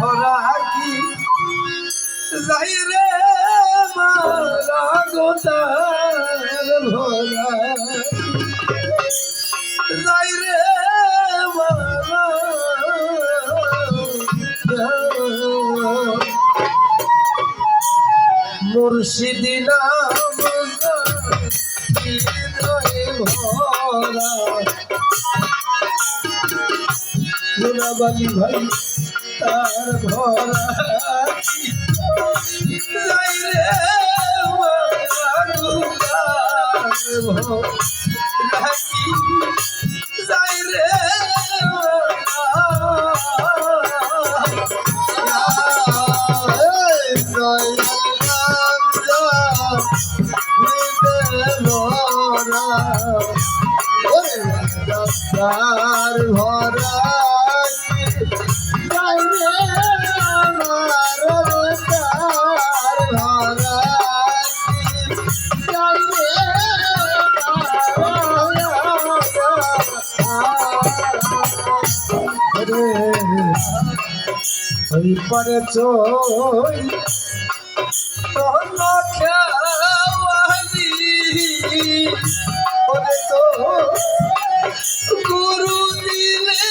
ভরা কি? যাই রে মারা গোতার ভরা। যাই রে মারা মুর্শিদি নাম হৃদয়ে ভরা। গুণাবালি ভাই। তার ভরা যাই রে তার ভরা ওই পরে চই তো গুরু দিলে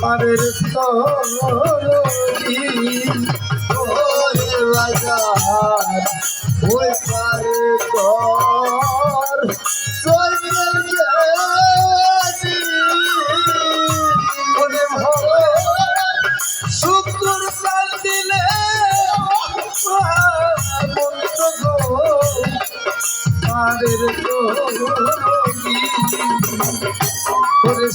পারের তরি পারের তরি ওরে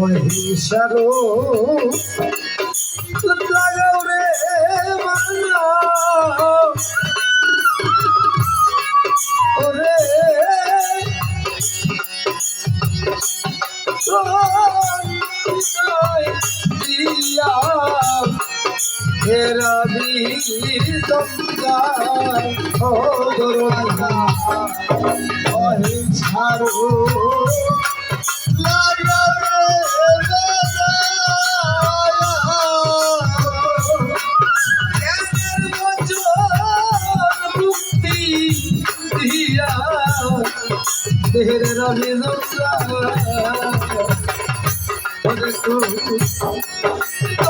অহিংসারো লাগাও রে মানা ওরে। দিয়া হেরাবি দমদার ও দরজা অহিংসারো জ্ঞানের দেহের রবি দয়াল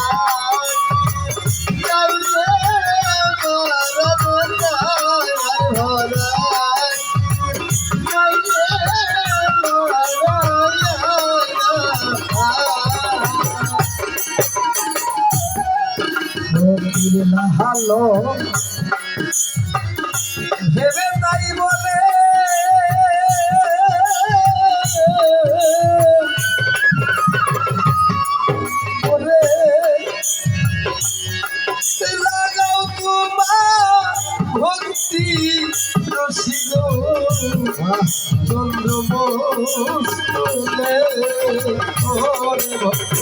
হালো। ভেবে তাই বলে। ভক্তি রসিগ চন্দ্রমস্তুলে ওরে ভক্ত।